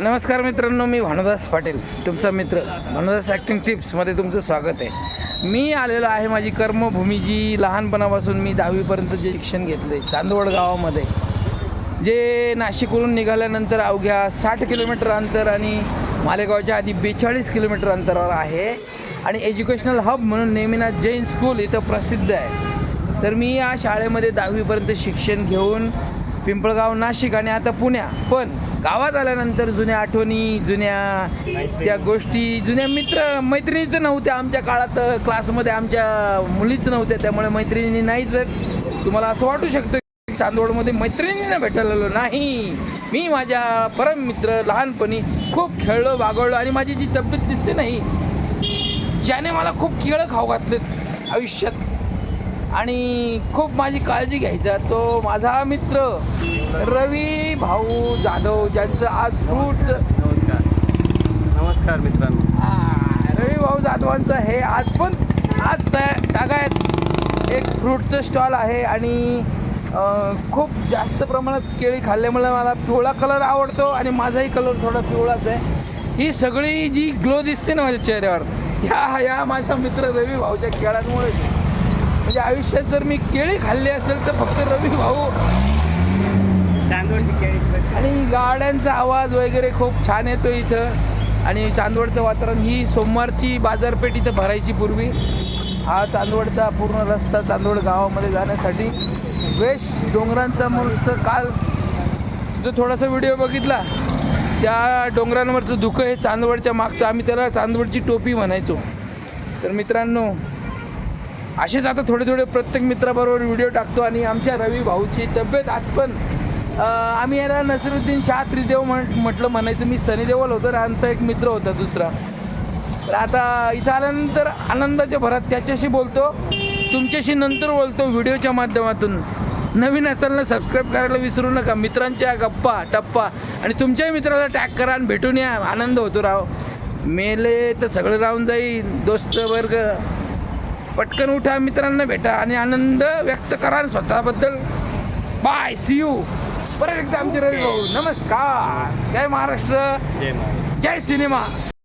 नमस्कार मित्रांनो मी भानुदास पाटील तुमचा मित्र. भानुदास ॲक्टिंग टिप्समध्ये तुमचं स्वागत आहे. मी आलेलो आहे माझी कर्मभूमी जी लहानपणापासून मी दहावीपर्यंत जे शिक्षण घेतलं आहे चांदवड गावामध्ये जे नाशिकवरून निघाल्यानंतर अवघ्या साठ किलोमीटर अंतर आणि मालेगावच्या आधी बेचाळीस किलोमीटर अंतरावर आहे. आणि एज्युकेशनल हब म्हणून नेमिनाथ जैन स्कूल इथं प्रसिद्ध आहे. तर मी या शाळेमध्ये दहावीपर्यंत शिक्षण घेऊन पिंपळगाव नाशिक आणि आता पुण्या. पण गावात आल्यानंतर जुन्या आठवणी जुन्या त्या गोष्टी जुन्या मित्र मैत्रिणी तर नव्हत्या आमच्या काळात. क्लासमध्ये आमच्या मुलीच नव्हत्या त्यामुळे मैत्रिणी नाहीच तुम्हाला असं वाटू शकतं की चांदवडमध्ये मैत्रिणींना भेटायला नाही. मी माझ्या परम मित्र लहानपणी खूप खेळलो वागवलो आणि माझी जी तब्येत दिसते नाही ज्याने मला खूप केळं खाऊ घातलेत आयुष्यात. आणि खूप माझी काळजी घ्यायचा. तो माझा मित्र रवी भाऊ जाधव ज्यांचं आज फ्रूट नमस्कार. नमस्कार मित्रांनो. रवी भाऊ जाधवांचं हे आज पण आज त्या तागायत एक फ्रूटचं स्टॉल आहे आणि खूप जास्त प्रमाणात केळी खाल्ल्यामुळे मला पिवळा कलर आवडतो आणि माझाही कलर थोडा पिवळाच आहे. ही सगळी जी ग्लो दिसते ना माझ्या चेहऱ्यावर ह्या या माझा मित्र रवी भाऊच्या केळांमुळे. म्हणजे आयुष्यात जर मी केळी खाल्ली असेल तर फक्त रवी भाऊ. चांदवडची केळी? आणि गाड्यांचा आवाज वगैरे खूप छान येतो इथं. आणि चांदवडचं वातावरण ही सोमवारची बाजारपेठ इथं भरायची पूर्वी. हा चांदवडचा पूर्ण रस्ता चांदवड गावामध्ये जाण्यासाठी. वेश डोंगरांचा मस्त काल जो थोडासा व्हिडिओ बघितला त्या डोंगरांवरचं धुकं हे चांदवडच्या मागचं. आम्ही त्याला चांदवडची टोपी म्हणायचो. तर मित्रांनो असेच आता थोडे थोडे प्रत्येक मित्राबरोबर व्हिडिओ टाकतो आणि आमच्या रवी भाऊची तब्येत आज पण आम्ही याला नसरुद्दीन शाह त्रिदेव म्हण म्हटलं म्हणायचं. मी सनी देवल होतो आमचा एक मित्र होता दुसरा. तर आता इथं आल्यानंतर आनंदाच्या भरात त्याच्याशी बोलतो. तुमच्याशी नंतर बोलतो व्हिडिओच्या माध्यमातून. नवीन असाल ना सबस्क्राईब करायला विसरू नका. मित्रांच्या गप्पा टप्पा. आणि तुमच्याही मित्राला टॅग करा आणि भेटून या. आनंद होतो राव. मेले तर सगळं राहून जाईल. दोस्त वर्ग. पटकन उठा मित्रांना भेटा आणि आनंद व्यक्त करा स्वतःबद्दल. बाय सी यू परत एकदा आमचे रवी भाऊ नमस्कार. जय महाराष्ट्र. जय सिनेमा.